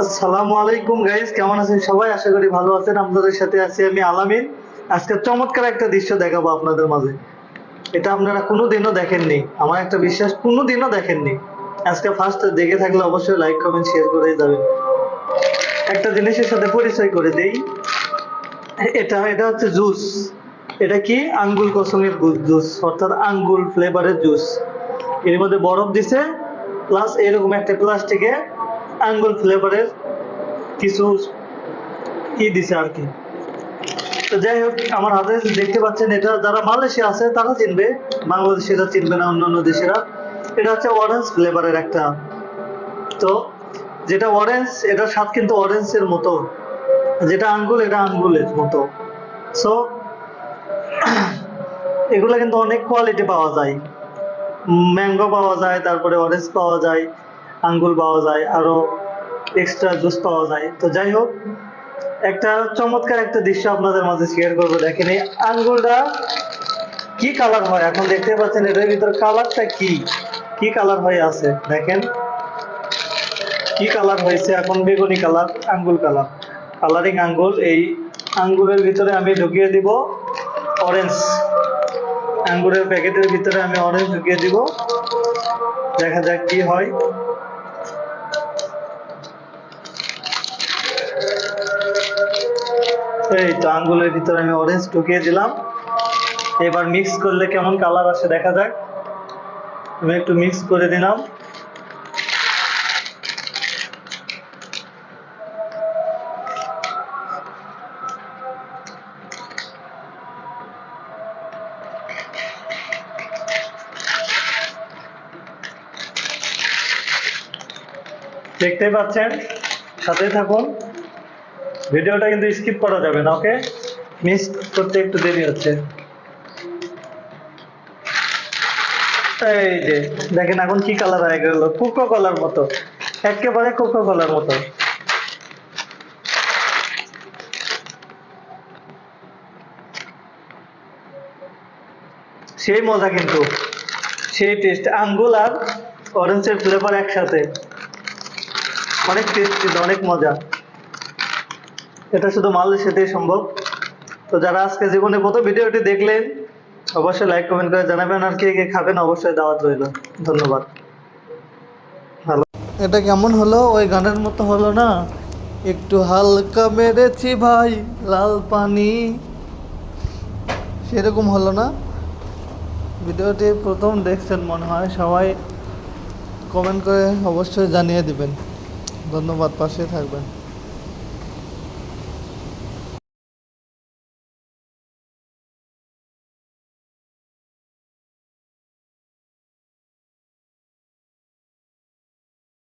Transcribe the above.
আসসালামু আলাইকুম গাইস কেমন আছেন সবাই? আশা করি ভালো আছেন। আপনাদের সাথে আছি আমি আলামিন। আজকে চমৎকার একটা দৃশ্য দেখাবো আপনাদের মাঝে। এটা আপনারা কোনোদিনও দেখেননি। আমার একটা বিশ্বাস, কোনোদিনও দেখেননি। আজকে ফার্স্ট দেখে থাকলে অবশ্যই লাইক কমেন্ট শেয়ার করে যাবেন। একটা জিনিসের সাথে পরিচয় করে দেই। এটা এটা হচ্ছে জুস এটা কি? আঙ্গুল কসমের জুস অর্থাৎ আঙ্গুল ফ্লেভারের জুস এর মধ্যে বরফ দিছে প্লাস এরকম একটা প্লাস্টিকে আঙ্গুল ফ্লেভারের কিছু ই দিছে আর কি। তো যাই হোক, আমার হাতে দেখতে পাচ্ছেন এটা যারা মালয়েশিয়া আছে, তারা চিনবে, বাংলাদেশিরা চিনবে না, অন্যান্য দেশেরা। এটা হচ্ছে অরেঞ্জ ফ্লেভারের একটা। তো যেটা অরেঞ্জ এটার স্বাদ কিন্তু অরেঞ্জের মতো। যেটা আঙ্গুল, এটা আঙ্গুলের মতো। সো এগুলো কিন্তু অনেক কোয়ালিটি পাওয়া যায়। ম্যাঙ্গো পাওয়া যায়, তারপরে অরেঞ্জ পাওয়া যায়। আঙ্গুর পাওয়া যায়, আরও এক্সট্রা জুস পাওয়া যায়। তো যাই হোক, একটা চমৎকার একটা দৃশ্য আপনাদের মাঝে শেয়ার করব, দেখেন এই আঙ্গুরটা কি কালার হয়? এখন দেখতে পাচ্ছেন, এটার ভিতর কালারটা কি? কি কালার হয়ে আছে? দেখেন, কি কালার হয়েছে? এখন বেগুনি কালার আঙ্গুল কালার কালারিং আঙ্গুল, এই আঙ্গুরের ভিতরে আমি ঢুকিয়ে দিব অরেঞ্জ আঙ্গুরের প্যাকেটের ভিতরে আমি অরেঞ্জ ঢুকিয়ে দিব। দেখা যাক কি হয়। এই তো আঙ্গুলের ভিতরে আমি অরেঞ্জ ঢুকিয়ে দিলাম। এবার মিক্স করলে কেমন কালার আসে দেখা যাক। আমি একটু মিক্স করে দিলাম। দেখতেই পাচ্ছেন? সাথে থাকুন। ভিডিওটা কিন্তু স্কিপ করা যাবে না ওকে মিস করতে একটু দেরি হচ্ছে। এই যে, দেখেন এখন কি কালার হয়ে গেল? কোকো কলার মতো। একেবারে কোকো কলার মতো। সেই মজা কিন্তু। সেই টেস্ট আঙ্গুল আর অরেঞ্জের ফ্লেভার একসাথে। অনেক টেস্ট অনেক মজা। এটা শুধু মালয়েশিয়াতেই সম্ভব। তো যারা আজকে জীবনে প্রথম ভিডিওটি দেখলেন, অবশ্যই লাইক কমেন্ট করে জানাবেন আর কে কে খাবেন অবশ্যই দাওয়াত রইল। ধন্যবাদ। ভালো। এটা কেমন হলো? ওই গানের মতো হলো না? একটু হালকা মেরেছি ভাই, লাল পানি। সেরকম হলো না? ভিডিওটি প্রথম দেখছেন মনে হয়, সবাই কমেন্ট করে অবশ্যই জানিয়ে দিবেন। ধন্যবাদ, পাশে থাকবেন।